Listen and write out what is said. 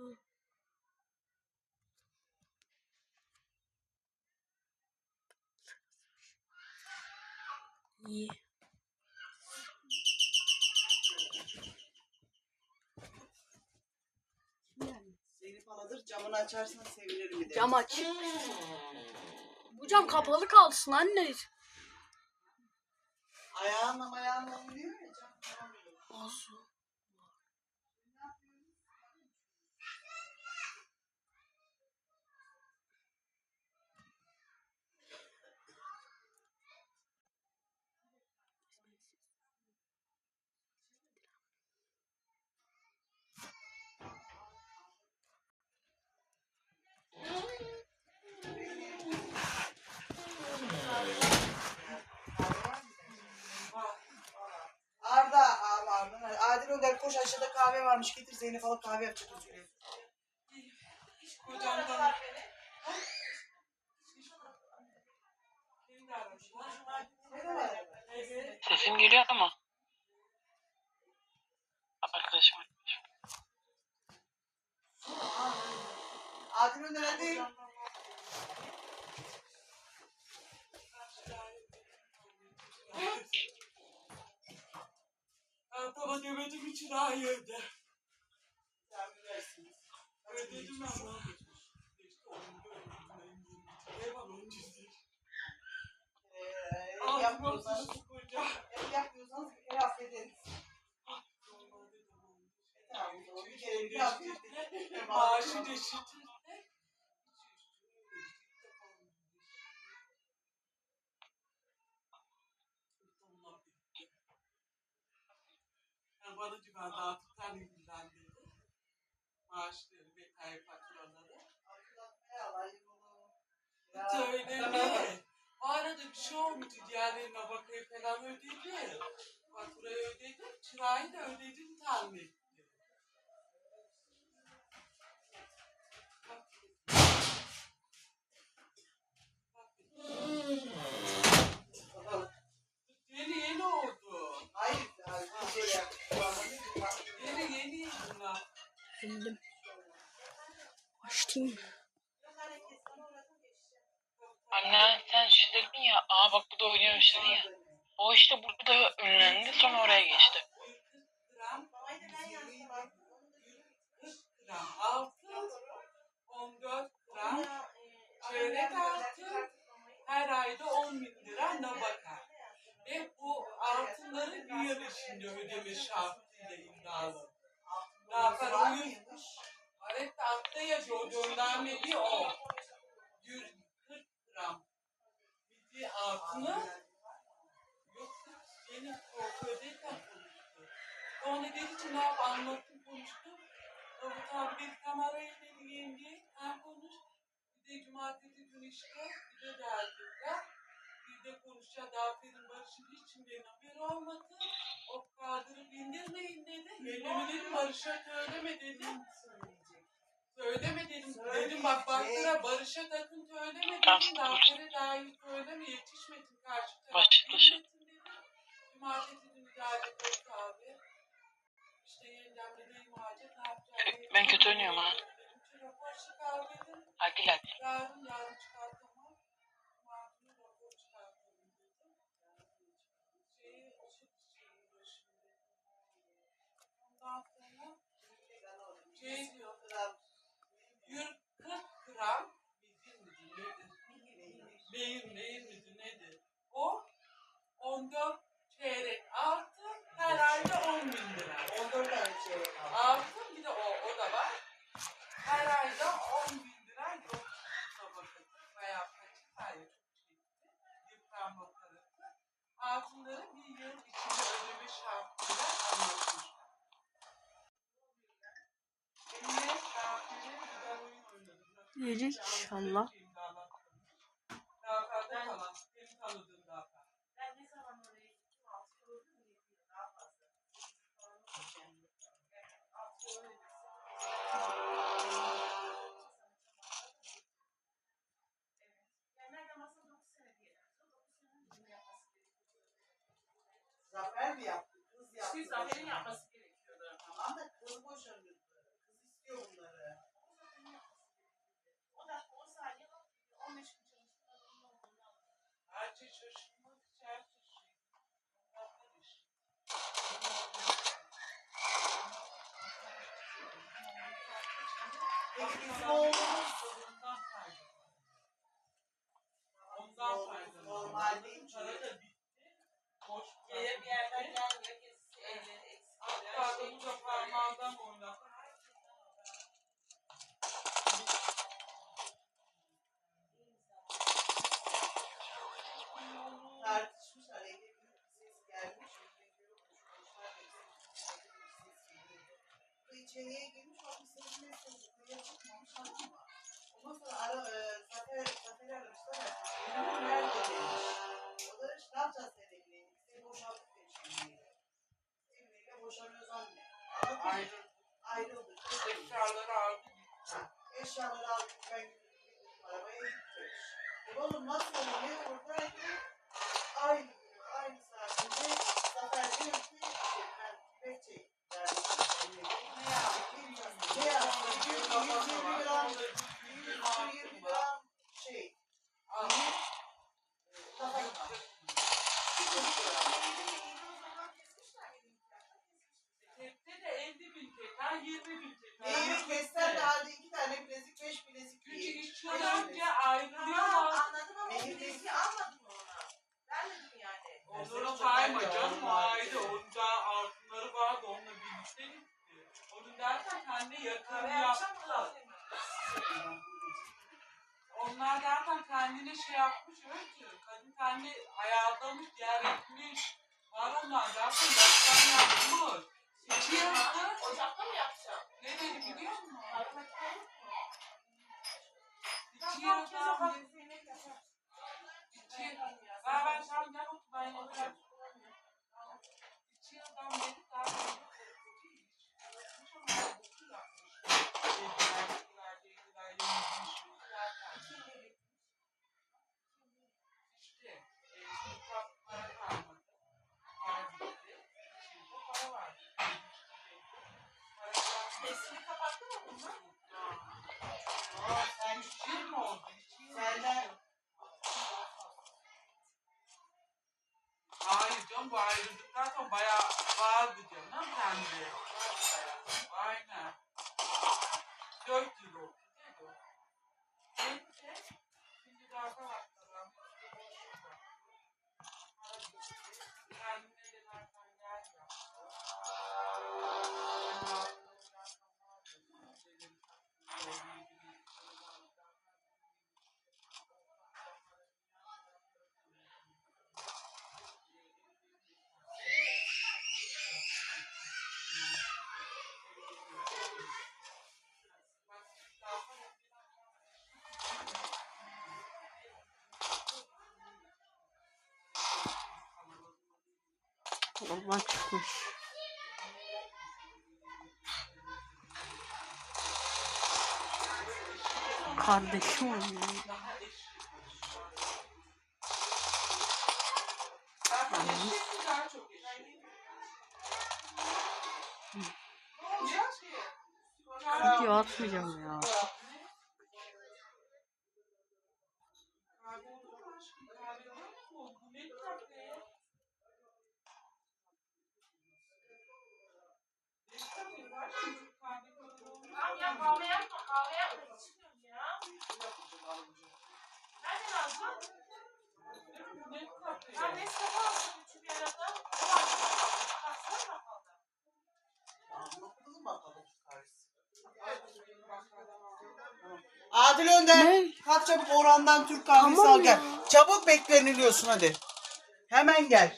oldu. İyi. Zeynep aladır camını açarsan sevinirim bir de. Cam aç. Bu cam kapalı kalsın anne. Ayağınla ayağınla oynuyor ya cam. Olsun. Kahve varmış getir Zeynep alıp kahve yapacak çocuğa. Kocamdan Evet. Sesim geliyor ama. Ödedim için hayırdı. Sen bilersin. Ödedim ben lan. İşte onun da ödedim. Ne var onun cüzdanı? Ee, ev Ağzıma yapmıyorsanız, koca. ev yapmıyorsanız bir kere affederiz. Tamam, o zaman bir kere bir affederiz. Maaşı deşitir. Bana güven dağıtıklar yüzünden dedi. Maaşları ve kayıp faturaları. Hiç öyle değil. O arada bir şey olmuştu. Diğerlerine bakayım falan ödedi. Faturayı ödedim. Kirayı da ödedim tahmin Anne sen şey dedin ya. Aa bak bu da oynuyormuş dedin ya. O işte burada ünlendi sonra oraya geçti. 40 gram, 40 gram altın, 14 gram çeyrek altın, her ayda 10 bin lira nabaka. Ve bu altınları bir yıl içinde ödeme şartıyla imzaladı. Daha para uyuz. Evet altta yazıyor, göndermedi o. 140 gram bir altını Yoksa beni kuafördeyken konuştu. Sonra dedi ki ne yap anlattım konuştum. Davut abi dedi kamerayı dedi yenge sen konuş. Bir de cumartesi günü işte bir de derdinde. Bir de konuşacağız aferin Barış'ın hiç haberi olmadı. O kaldırıp indirmeyin dedi. Yengeme dedim Barış'a söyleme dedim. Söyleme dedim. Dedim bak baktıra Barış'a takın söyleme dedim. Zafer'e dair söyleme yetişmesin karşı tarafa. Cumartesi abi. İşte ne yapacağım. Ben kötü oynuyorum ha. Hadi hadi. Yarın yarın çıkartamam. Cuma günü rapor çıkartalım dedim. Şeyi okut şeyi başında. Ondan sonra diyor. 140 gram bizim midir nedir? Beyin beyin midir nedir? O 14 çeyrek altın her ayda 10 bin lira. 14 tane şey kaldı. Altın bir de o, o da var. Her ayda 10 bin lira yok. Tabakası. Bayağı pratik hayır çok çekti. Yıpranma parası. Altınları bir yıl içinde ödeme şartıyla anlatmışlar. Emniyet kafiri güzel oyun oynadı. Yedik inşallah. Daha fazla kalan. Benim tanıdığım daha fazla. Ben ne zaman oraya gittim altı yıl oldu mu yedi yıl daha fazla. Altı yıl Evet. Yani nereden baksan dokuz sene diye. Dokuz senenin bunu yapması gerekiyor. Zafer mi yaptı? Kız yaptı. İşte Zafer'in yapması tartışmışlar. Evde bir ses gelmiş. içeriye girmiş ama senin mesajı diye çıkmamış tamam mı? Ondan sonra ara, e, Zafer, Zafer'i aramışlar. Ömür nerede demiş. O da işte ne yapacağız dedi Emine'yi. Boşaldık demiş Emine'yle. Emine'yle boşanıyoruz anne. Ama ayrıldı. Ayrıldı. Eşyaları aldı. Eşyaları aldı. Ben gittim arabaya gittim. E oğlum nasıl oluyor? Buradaydı aynı gün aynı saatte Zafer diyor ki ben kürek çek verdim. Ne yaptı? Ne yaptı? Diyor ki 120 gram 120 gram şey. Zafer Tekte de 50 bin tekrar 20 bin tekrar. Neyi kessen de halde iki tane bilezik, beş bilezik kendi yatırım Kahve yapacağım mı? yaptı. Onlar zaten kendine şey yapmış öyle. Kadın kendi ayarlamış, yer etmiş. Var onlar zaten baştan yapmış. İki yıldır Ocakta mı yapacağım? ne dedi biliyor musun? Makine yok mu? İki yıldan iki ben ben sen gel otur ben yapacağım. İki yıldan beri daha İşte, e, şimdi para kalmadı. Para bitti. Şimdi para var. Para kalmadı. Sesini kapattın mı bunu? Aa, sen Üç yıl mı oldu? İki yıl mı Senden-? Hayır canım bu ayrıldıktan sonra bayağı vardı canım sende. Aynen. Dört yıl oldu. değil mi? Neyse. Şimdi daha da var. Oradan çıkmış. Kardeşim oynuyor. Video atmayacağım ya. Kahve olur mu aşkım? Kahve var mı bu? Bu ne kahve? Ne kahve var? Çocuk kahve kadar olur mu? Tamam ya kahve yapma. Kahve yapma. İçmiyorum ya. Nereden aldın? Bu ne kahve? Ben Nescafe aldım üçü bir arada. O var. Baksana bakalım. Bakalım bakalım karşısı. Adil Önder. Ne? Kalk çabuk Orhan'dan Türk kahvesi Tamam al gel. Çabuk bekleniliyorsun hadi. Hemen gel.